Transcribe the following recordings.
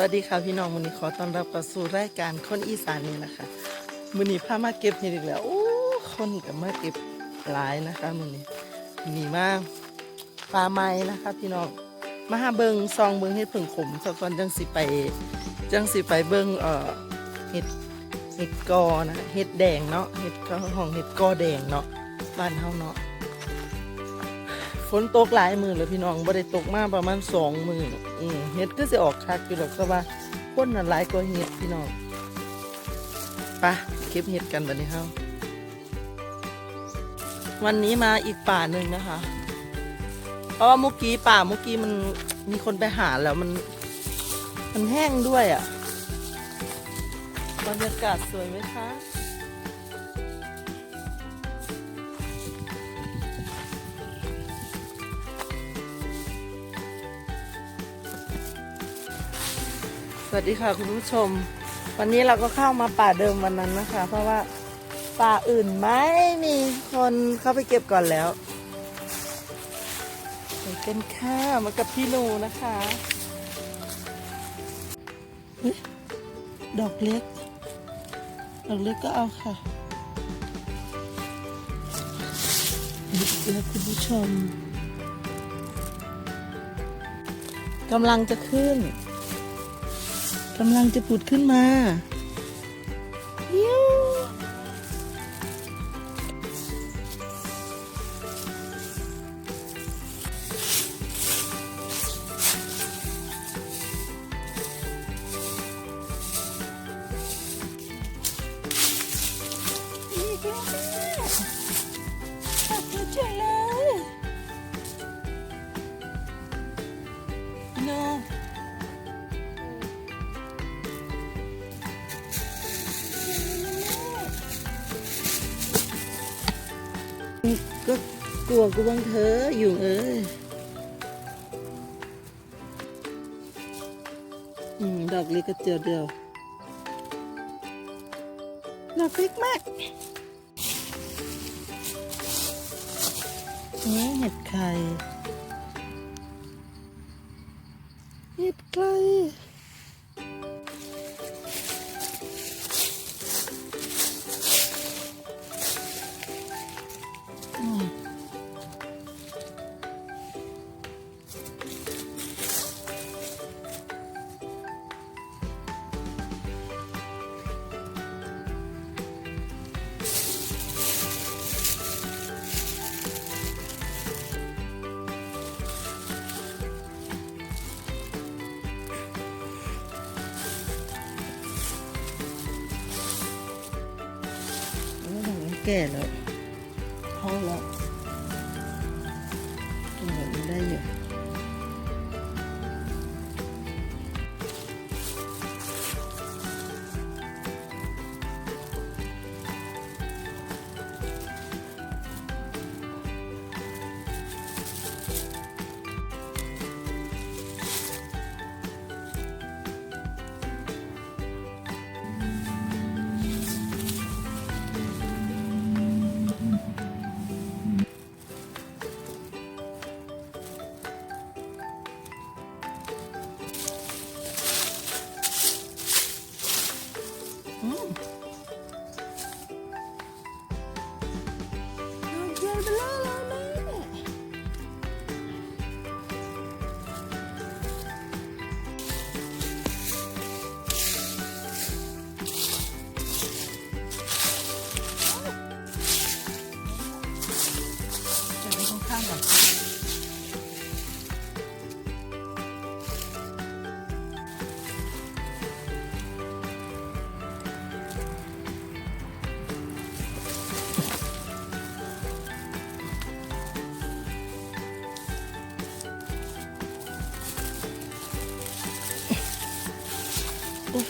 วัสดีค่ะพี่น้องมือนี้ขอต้อนรับเข้าสู่รายการคนอีสานนี่นะคะมือนี้พามาเก็บเห็ดอีกแล้วโอ้คนกับมาเก็บหลายนะคะมือนี้มีมากปลาไม้นะคะ พี่น้องมาหาเบิงซองเบิงเห็ดผึ่งขมสักวันจังสิไปจังสิไปเบิงเอ่อเห็ดเห็ดกอนะเห็ดแดงเนาะเห็ดกอของเห็ดกอแดงเนาะบ้านเฮาเนาะ ฝนตกหลายมือแล้วพี่น้องบ่ได้ตกมาประมาณสองมืออืมเห็ดก็จะออกคักอยู่หรอกแต่ว่าคนน่ะหลายกว่าเห็ดพี่น้องไปะเก็บเห็ดกันบัดนี้เฮาวันนี้มาอีกป่าหนึ่งนะคะ เพราะว่าเมื่อกี้ป่าเมื่อกี้มันมีคนไปหาแล้วมัน มันแห้งด้วยอะ่ะบรรยากาศสวยไหมคะ สวัสดีค่ะคุณผู้ชม วันนี้เราก็เข้ามาป่าเดิมวันนั้นนะคะ เพราะว่าป่าอื่นไม่มีคนเข้าไปเก็บก่อนแล้วไปกันค่ะมากับพี่นูนะคะดอกเล็ก ดอกเล็กก็เอาค่ะนี่แล้วคุณผู้ชมกำลังจะขึ้น กำลังจะปุดขึ้นมา กลัวกูบ้างเธออยู่เอ้ยอืมดอกเล็กก็เจอเดียวดอกเล็กมากนี่เห็ดไข่เห็ดไข่ อ้โ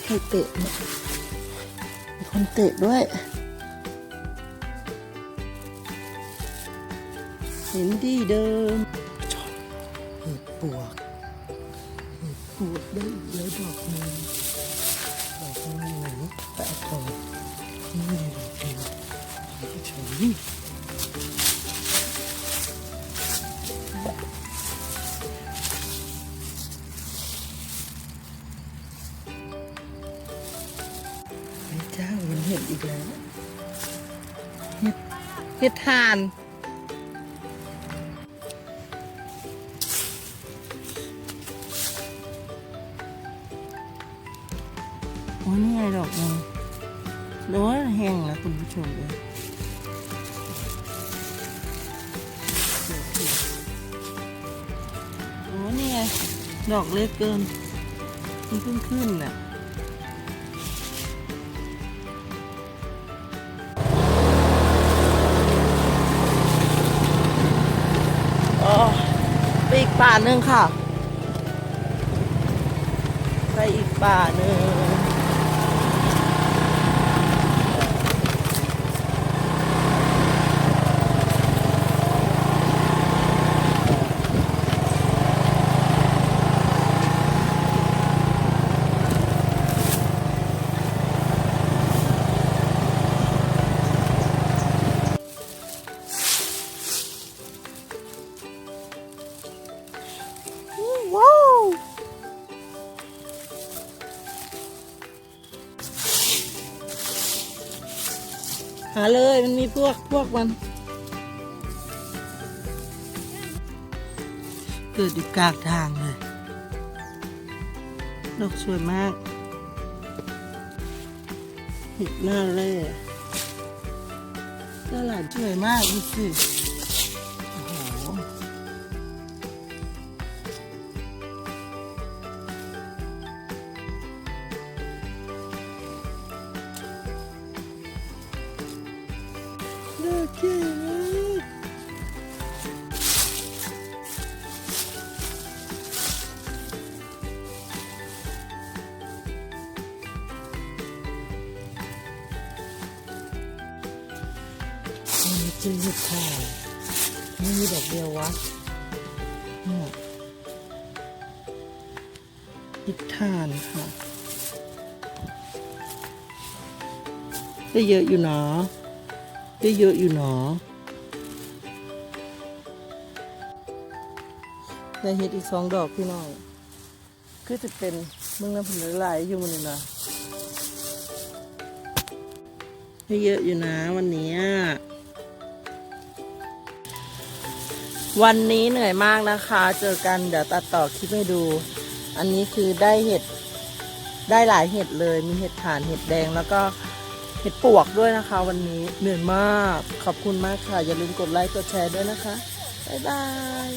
ใครเตะเนี่ยมีคนเตะด้วย เห็นดีเดิมจอดเห็ดปวกเห็ดปวกได้อีกแล้วดอกหนึงดอกหนึงไหนแต่เอาก่อนนี่ดอกเดียวเฉย เห็ดอีกแล้วเห็ดเห็ดทานโอ้ยนี่ไงดอกนึงโน้ยแห้งแล้วคุณผู้ชมเลยโอ้นี่ไงดอกเล็กเกินมันเพิ่งขึ้นน่ะ ป่าหนึ่งค่ะ ไปอีกป่าหนึ่ง หาเลยมันมีพวกพวกมัน เกิดอยู่กลางทางเลยดอกสวยมากหิดหน้าเล่ตลาดสวยมากดูสิ น่ากินมากมันมีจิ้งเห็ดทองไม่มีดอกเดียววะเนี่ยเห็ดทานค่ะได้เยอะอยู่เนาะ ได้เยอะอยู่เนาะได้เห็ดอีกสองดอกพี่น้องคือจะเป็นมืองน้ำผึ้งหลายอยู่มันนี่นะได้เยอะอยู่นะวันนี้วันนี้เหนื่อยมากนะคะ เจอกันเดี๋ยวตัดต่อคลิปให้ดู อันนี้คือได้เห็ดได้หลายเห็ดเลย มีเห็ดถ่านเห็ดแดงแล้วก็ เห็ดปวกด้วยนะคะ วันนี้เหนื่อยมาก ขอบคุณมากค่ะ อย่าลืมกดไลค์กดแชร์ด้วยนะคะ บ๊ายบาย